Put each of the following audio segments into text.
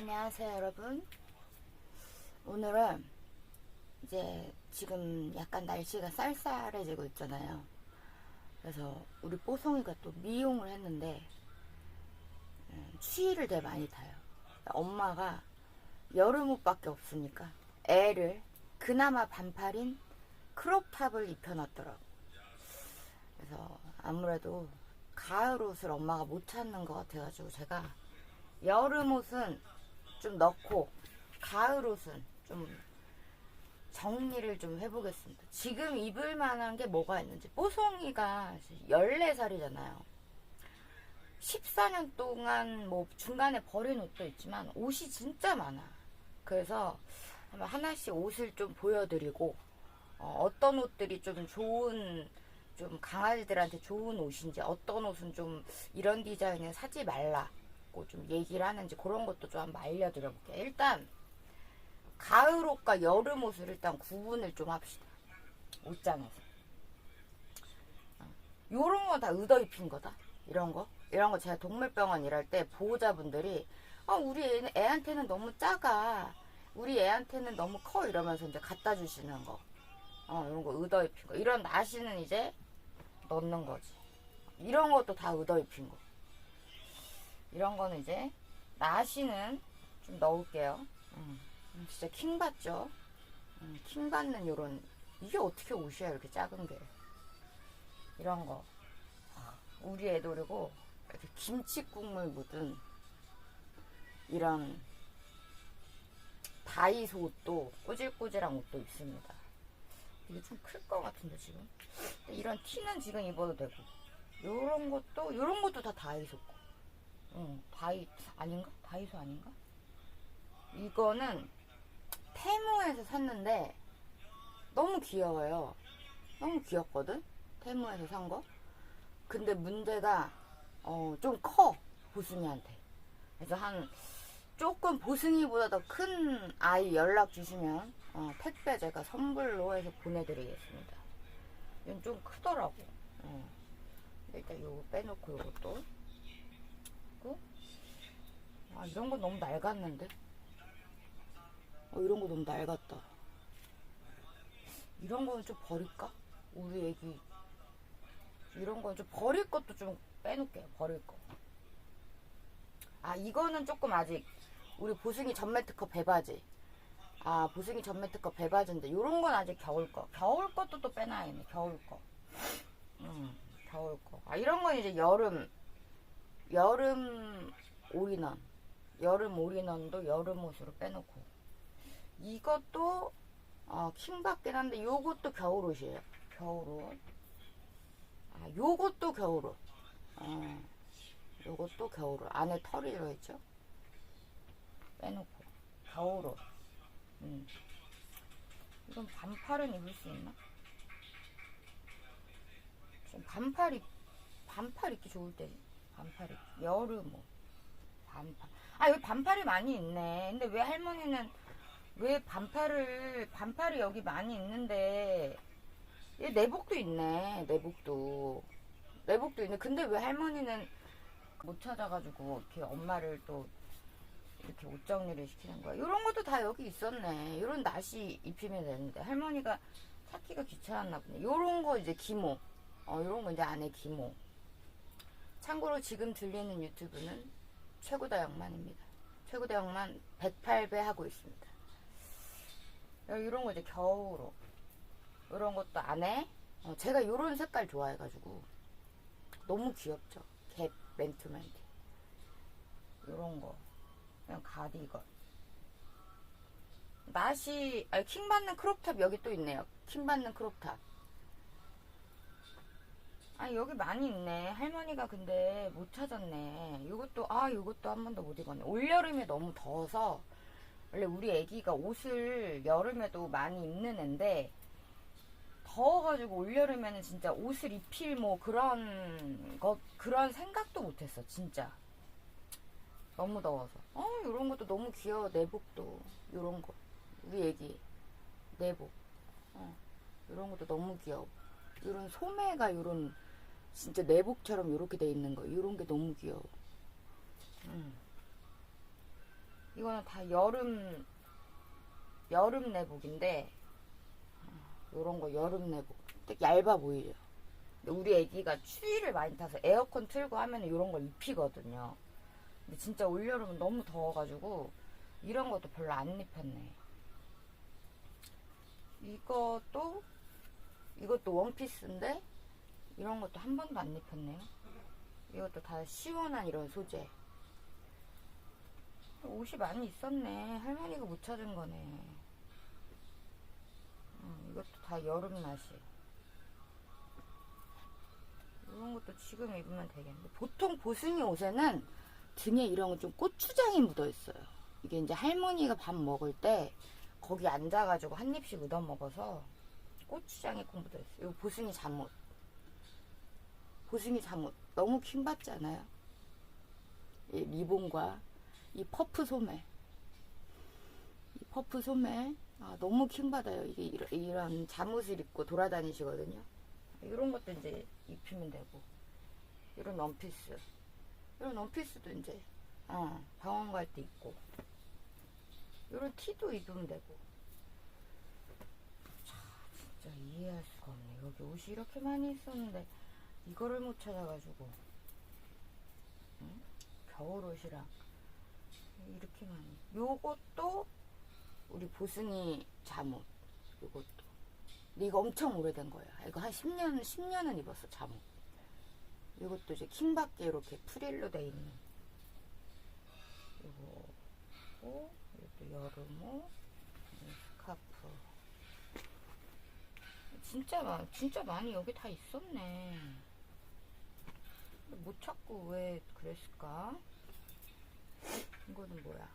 안녕하세요 여러분. 오늘은 이제 지금 약간 날씨가 쌀쌀해지고 있잖아요. 그래서 우리 뽀송이가 또 미용을 했는데 음, 추위를 되게 많이 타요. 엄마가 여름 옷밖에 없으니까 애를 그나마 반팔인 크롭탑을 입혀놨더라고. 그래서 아무래도 가을 옷을 엄마가 못 찾는 것 같아가지고 제가 여름 옷은 좀 넣고 가을 옷은 좀 정리를 좀 해보겠습니다. 지금 입을 만한 게 뭐가 있는지 뽀송이가 14살이잖아요. 14년 동안 뭐 중간에 버린 옷도 있지만 옷이 진짜 많아. 그래서 하나씩 옷을 좀 보여드리고 어, 떤 옷들이 좀 좋은 좀 강아지들한테 좋은 옷인지 어떤 옷은 좀 이런 디자인을 사지 말라 고 좀 얘기를 하는지 그런 것도 좀 한번 알려드려 볼게요. 일단 가을 옷과 여름 옷을 일단 구분을 좀 합시다. 옷장에서. 어, 요런 건 다 의도 입힌 거다. 이런 거. 이런 거 제가 동물병원 일할 때 보호자분들이 아, 우리 애, 애한테는 너무 작아. 우리 애한테는 너무 커. 이러면서 이제 갖다 주시는 거. 어, 이런 거 의도 입힌 거. 이런 나시는 이제 넣는 거지. 이런 것도 다 의도 입힌 거. 이런 거는 이제 나시는 좀 넣을게요. 음, 진짜 킹 받죠? 음, 킹 받는 요런 이게 어떻게 옷이야 이렇게 작은 게 이런 거 아, 우리 애 노리고 이렇게 김치 국물 묻은 이런 다이소 옷도 꼬질꼬질한 옷도 있습니다. 이게 좀 클 것 같은데 지금 이런 티는 지금 입어도 되고 요런 것도 요런 것도 다 다이소 거. 응, 다이 아닌가? 다이소 아닌가? 이거는 테무에서 샀는데 너무 귀여워요. 너무 귀엽거든. 테무에서 산 거. 근데 문제가 어, 좀 커. 보승이한테. 그래서 한 조금 보승이보다 더 큰 아이 연락 주시면 어, 택배 제가 선물로 해서 보내드리겠습니다. 이건 좀 크더라고. 어. 일단 요거 빼놓고 요것도. 있고. 아 이런 거 너무 낡았는데. 어 이런 거 너무 낡았다. 이런 거는 좀 버릴까? 우리 애기 이런 건좀 버릴 것도 좀 빼놓을게요. 버릴 거. 아 이거는 조금 아직 우리 보승이 전매 특허 배바지. 아 보승이 전매 특허 배바지인데 요런 건 아직 겨울 거. 겨울 것도 또 빼놔야겠네. 겨울 거. 음 겨울 거. 아 이런 건 이제 여름 여름 올인원. 여름 올인원도 여름 옷으로 빼놓고. 이것도 어, 킹받긴 한데 요것도 겨울 옷이에요. 겨울 옷. 아, 요것도 겨울 옷. 어, 요것도 겨울 옷. 안에 털이 들어있죠? 빼놓고. 겨울 옷. 음. 이건 반팔은 입을 수 있나? 지금 반팔 입, 반팔 입기 좋을 때. 반팔 입기. 여름 옷. 반팔. 아, 여기 반팔이 많이 있네. 근데 왜 할머니는 왜 반팔을 반팔이 여기 많이 있는데 얘 내복도 있네 내복도 내복도 있네 근데 왜 할머니는 못 찾아가지고 이렇게 엄마를 또 이렇게 옷 정리를 시키는 거야 이런 것도 다 여기 있었네 이런 나시 입히면 되는데 할머니가 찾기가 귀찮았나 보네 이런 거 이제 기모 어 이런 거 이제 안에 기모 참고로 지금 들리는 유튜브는 최고다 영만입니다. 최고다 영만 108배 하고 있습니다. 이런 거 이제 겨울옷 이런 것도 안에 어, 제가 이런 색깔 좋아해가지고 너무 귀엽죠? 갭 맨투맨티 이런 거. 그냥 가디건 나시 아니 킹 받는 크롭탑 여기 또 있네요. 킹 받는 크롭탑 아 여기 많이 있네. 할머니가 근데 못 찾았네. 이것도 아 이것도 한 번도 못 입었네. 올여름에 너무 더워서 원래 우리 애기가 옷을 여름에도 많이 입는 앤데 더워가지고 올여름에는 진짜 옷을 입힐 뭐 그런 것 그런 생각도 못했어 진짜. 너무 더워서. 어 이런 것도 너무 귀여워 내복도. 이런 거. 우리 애기 내복. 어 이런 것도 너무 귀여워. 이런 소매가 이런 진짜 내복처럼 이렇게 돼 있는 거 이런 게 너무 귀여워. 음. 이거는 다 여름 여름 내복인데 요런 거 여름 내복. 되게 얇아 보이죠? 우리 애기가 추위를 많이 타서 에어컨 틀고 하면 요런 걸 입히거든요. 근데 진짜 올여름은 너무 더워가지고 이런 것도 별로 안 입혔네. 이것도 이것도 원피스인데 이런 것도 한 번도 안 입혔네요. 이것도 다 시원한 이런 소재. 옷이 많이 있었네. 할머니가 못 찾은 거네. 음, 이것도 다 여름 나시 이런 것도 지금 입으면 되겠는데. 보통 보승이 옷에는 등에 이런 거 좀 고추장이 묻어 있어요. 이게 이제 할머니가 밥 먹을 때 거기 앉아가지고 한 입씩 얻어 먹어서 고추장이 꼭 묻어 있어요. 이거 보승이 잠옷 보승이 잠옷 너무 킹받지 않아요? 이 리본과 이 퍼프 소매. 이 퍼프 소매 아, 너무 킹받아요. 이게 이런, 이런 잠옷을 입고 돌아다니시거든요. 이런 것도 이제 입히면 되고. 이런 원피스. 이런 원피스도 이제 어, 병원 갈 때 입고. 이런 티도 입으면 되고. 자 진짜 이해할 수가 없네. 여기 옷이 이렇게 많이 있었는데 이거를 못 찾아가지고. 응? 겨울 옷이랑 이렇게 많이. 요것도 우리 보승이 잠옷 요것도. 근데 이거 엄청 오래된 거야. 이거 한 10년 10년은 입었어 잠옷. 이것도 이제 킹받게 이렇게 프릴로 돼 있는. 요거 이것도 여름옷 이 스카프. 진짜 많 진짜 많이 여기 다 있었네 못 찾고 왜 그랬을까? 이거는 뭐야?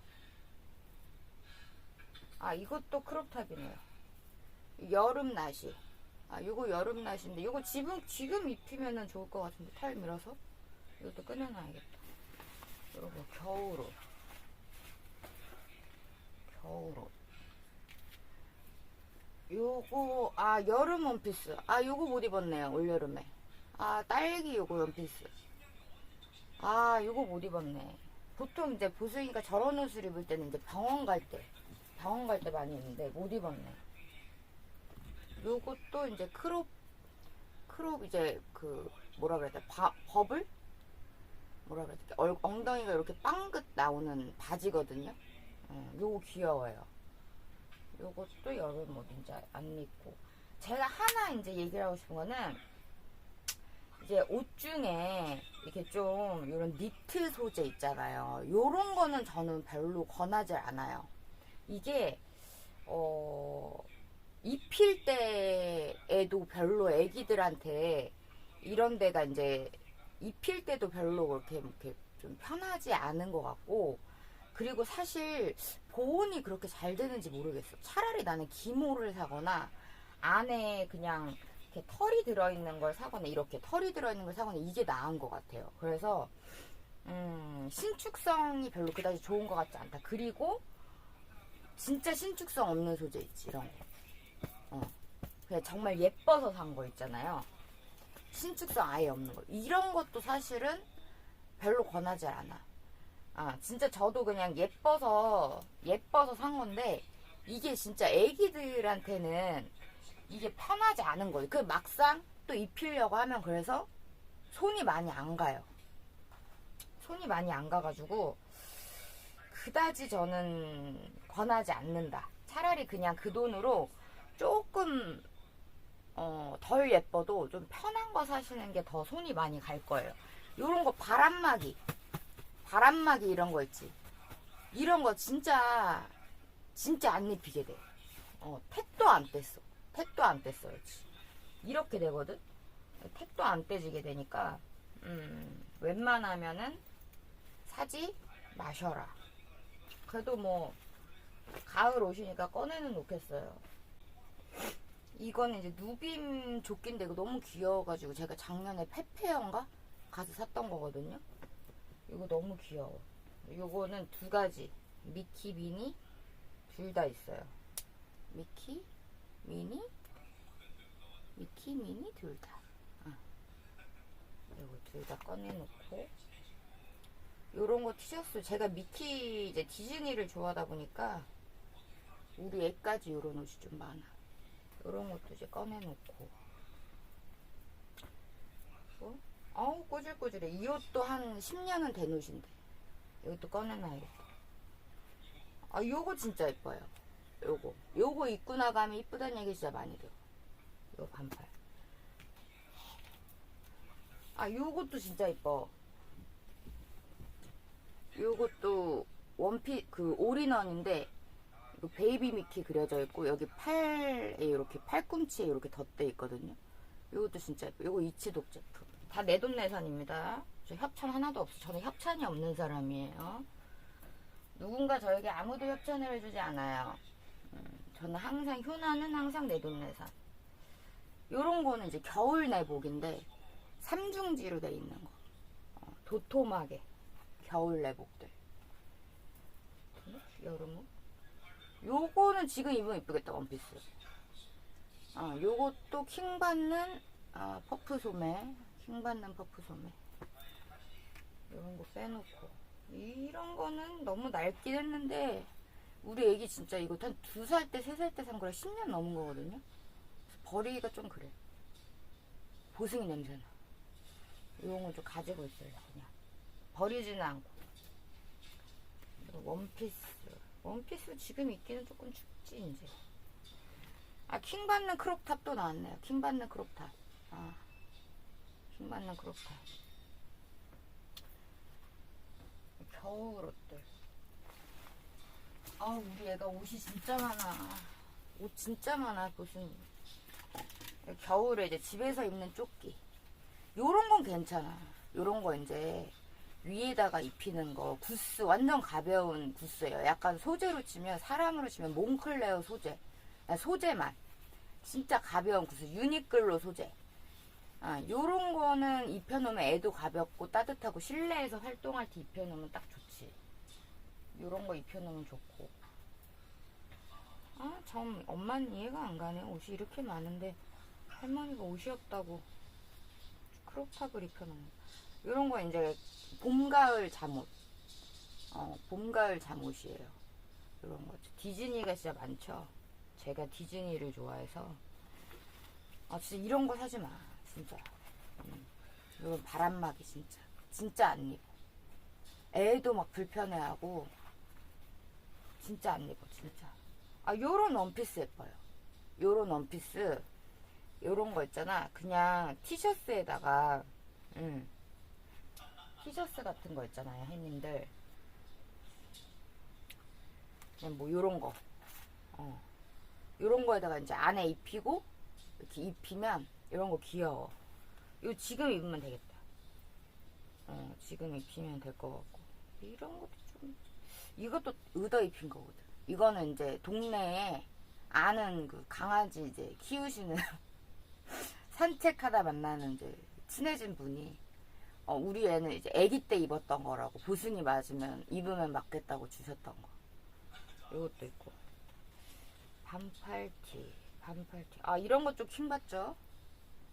아 이것도 크롭탑이네요. 여름 나시 아 요거 여름 나시인데 요거 지금 지금 입히면은 좋을 것 같은데 털 밀어서? 이것도 꺼내놔야겠다. 요거 겨울옷. 겨울옷. 요거 아 여름 원피스. 아 요거 못 입었네요 올 여름에. 아 딸기 요거 원피스 아 요거 못 입었네. 보통 이제 보승이가 저런 옷을 입을 때는 이제 병원 갈 때 병원 갈 때 많이 입는데 못 입었네. 요것도 이제 크롭 크롭 이제 그 뭐라 그래야 돼? 바, 버블? 뭐라 그래야 돼? 얼- 엉덩이가 이렇게 빵긋 나오는 바지거든요? 어, 요거 귀여워요. 요것도 여름 옷 이제 안 입고. 제가 하나 이제 얘기를 하고 싶은 거는 이제 옷 중에 이렇게 좀 이런 니트 소재 있잖아요. 요런 거는 저는 별로 권하지 않아요. 이게 어 입힐 때에도 별로 애기들한테 이런 데가 이제 입힐 때도 별로 그렇게 이렇게 좀 편하지 않은 것 같고 그리고 사실 보온이 그렇게 잘 되는지 모르겠어. 차라리 나는 기모를 사거나 안에 그냥 이렇게 털이 들어있는 걸 사거나 이렇게 털이 들어있는 걸 사거나 이게 나은 것 같아요. 그래서 음, 신축성이 별로 그다지 좋은 것 같지 않다. 그리고 진짜 신축성 없는 소재 있지 이런 거. 어. 그냥 정말 예뻐서 산 거 있잖아요. 신축성 아예 없는 거. 이런 것도 사실은 별로 권하지 않아. 아, 진짜 저도 그냥 예뻐서, 예뻐서 산 건데, 이게 진짜 애기들한테는 이게 편하지 않은 거예요. 그 막상 또 입히려고 하면 그래서 손이 많이 안 가요. 손이 많이 안 가가지고, 그다지 저는 권하지 않는다. 차라리 그냥 그 돈으로 조금, 어, 덜 예뻐도 좀 편한 거 사시는 게 더 손이 많이 갈 거예요. 요런 거 바람막이. 바람막이 이런 거 있지. 이런 거 진짜 진짜 안 입히게 돼. 어, 택도 안 뗐어. 택도 안 뗐어요. 이렇게 되거든. 택도 안 떼지게 되니까 음, 웬만하면은 사지 마셔라. 그래도 뭐 가을 오시니까 꺼내는 놓겠어요. 이거는 이제 누빔 조끼인데 너무 귀여워가지고 제가 작년에 페페연가 가서 샀던 거거든요. 이거 너무 귀여워. 요거는 두 가지. 미키, 미니 둘 다 있어요. 미키, 미니, 미키, 미니 둘 다. 어. 요거 둘 다 꺼내놓고 요런 거 티셔츠 제가 미키 이제 디즈니를 좋아하다 보니까 우리 애까지 요런 옷이 좀 많아. 요런 것도 이제 꺼내놓고. 어? 아우 꼬질꼬질해. 이 옷도 한 10년은 된 옷인데. 이것도 꺼내놔야겠다. 아 요거 진짜 예뻐요. 요거. 요거 입고 나가면 이쁘다는 얘기 진짜 많이 들어. 요 반팔. 아 요것도 진짜 예뻐. 요것도 원피 그 올인원인데 이거 베이비 미키 그려져 있고 여기 팔에 이렇게 팔꿈치에 이렇게 덧대 있거든요. 요것도 진짜 예뻐. 요거 이치독 제품. 다 내돈내산입니다. 저 협찬 하나도 없어. 저는 협찬이 없는 사람이에요. 누군가 저에게 아무도 협찬을 해주지 않아요. 음, 저는 항상 효나는 항상 내돈내산. 요런 거는 이제 겨울 내복인데 삼중지로 돼 있는 거. 어, 도톰하게. 겨울 내복들. 여름은? 요거는 지금 입으면 이쁘겠다, 원피스. 아, 요것도 킹 받는 아, 퍼프 소매. 킹 받는 퍼프 소매. 요런 거 빼놓고. 이런 거는 너무 낡긴 했는데, 우리 애기 진짜 이거 한 두 살 때, 세 살 때 산 거라 10년 넘은 거거든요? 버리기가 좀 그래. 보승이 냄새나. 이런 걸 좀 가지고 있어요, 그냥. 버리지는 않고. 원피스. 원피스 지금 입기는 조금 춥지, 이제. 아, 킹 받는 크롭탑도 나왔네요. 킹 받는 크롭탑. 아, 킹 받는 크롭탑. 겨울 옷들. 아, 우리 애가 옷이 진짜 많아. 옷 진짜 많아, 무슨. 겨울에 이제 집에서 입는 조끼. 요런 건 괜찮아. 요런 거 이제 위에다가 입히는 거 구스 완전 가벼운 구스예요. 약간 소재로 치면 사람으로 치면 몽클레어 소재. 아, 소재만. 진짜 가벼운 구스. 유니클로 소재. 아, 요런 거는 입혀놓으면 애도 가볍고 따뜻하고 실내에서 활동할 때 입혀놓으면 딱 좋지. 요런 거 입혀놓으면 좋고. 아, 참, 엄마는 이해가 안 가네. 옷이 이렇게 많은데 할머니가 옷이 없다고 크롭탑을 입혀놓는. 요런 거 이제 봄, 가을 잠옷. 어, 봄, 가을 잠옷이에요. 요런 거. 디즈니가 진짜 많죠. 제가 디즈니를 좋아해서. 아, 진짜 이런 거 사지 마. 진짜. 음. 이건 바람막이 진짜. 진짜 안 입어. 애도 막 불편해하고. 진짜 안 입어, 진짜. 아, 요런 원피스 예뻐요. 요런 원피스. 요런 거 있잖아. 그냥 티셔츠에다가, 음. 티셔츠 같은 거 있잖아요, 햇님들. 그냥 뭐 요런 거. 어. 요런 거에다가 이제 안에 입히고, 이렇게 입히면, 이런 거 귀여워. 요 지금 입으면 되겠다. 어, 지금 입히면 될 것 같고. 이런 것도 좀, 이것도 의도 입힌 거거든. 이거는 이제 동네에 아는 그 강아지 이제 키우시는 산책하다 만나는 이제 친해진 분이 어, 우리 애는 이제 아기 때 입었던 거라고 보승이 맞으면 입으면 맞겠다고 주셨던 거. 이것도 있고 반팔티, 반팔티. 아 이런 거 좀 킹받죠?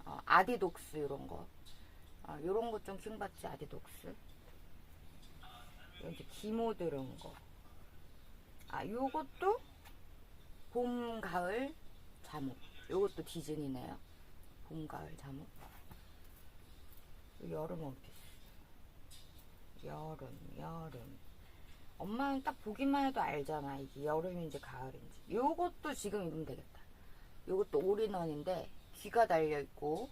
어, 아디독스 이런 거. 아, 이런 거 좀 킹받지 아디독스. 이제 기모 들은 거. 아 요것도 봄 가을 잠옷. 요것도 디즈니네요. 봄 가을 잠옷. 여름 원피스. 여름, 여름. 엄마는 딱 보기만 해도 알잖아. 이게 여름인지 가을인지. 요것도 지금 입으면 되겠다. 요것도 올인원인데 귀가 달려 있고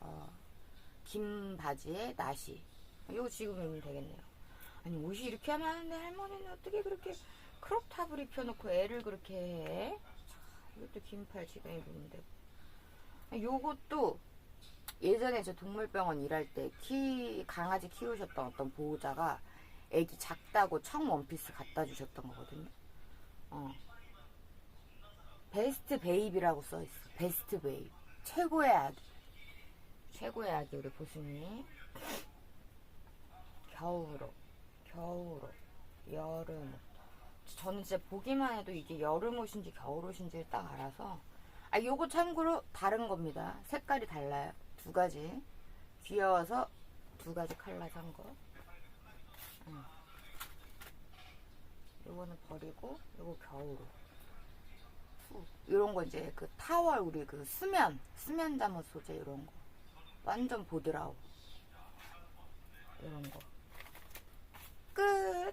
어, 긴 바지에 나시. 요거 지금 입으면 되겠네요. 아니 옷이 이렇게 하면 하는데 할머니는 어떻게 그렇게 크롭탑을 입혀놓고 애를 그렇게 해? 참, 이것도 긴팔 지금. 아, 요것도 예전에 저 동물병원 일할 때 키 강아지 키우셨던 어떤 보호자가 애기 작다고 청 원피스 갖다 주셨던 거거든요. 어. 베스트 베이비라고 써 있어. 베스트 베이비. 최고의 아기. 최고의 아기 우리 보수님. 겨울옷, 겨울옷, 여름옷. 저는 진짜 보기만 해도 이게 여름옷인지 겨울옷인지를 딱 알아서. 아, 요거 참고로 다른 겁니다. 색깔이 달라요. 두 가지. 귀여워서 두 가지 컬러 산 거. 요거는 버리고 요거 겨울로 후. 요런 거 이제 그 타월 우리 그 수면 수면 잠옷 소재 요런 거 완전 보드라우 good.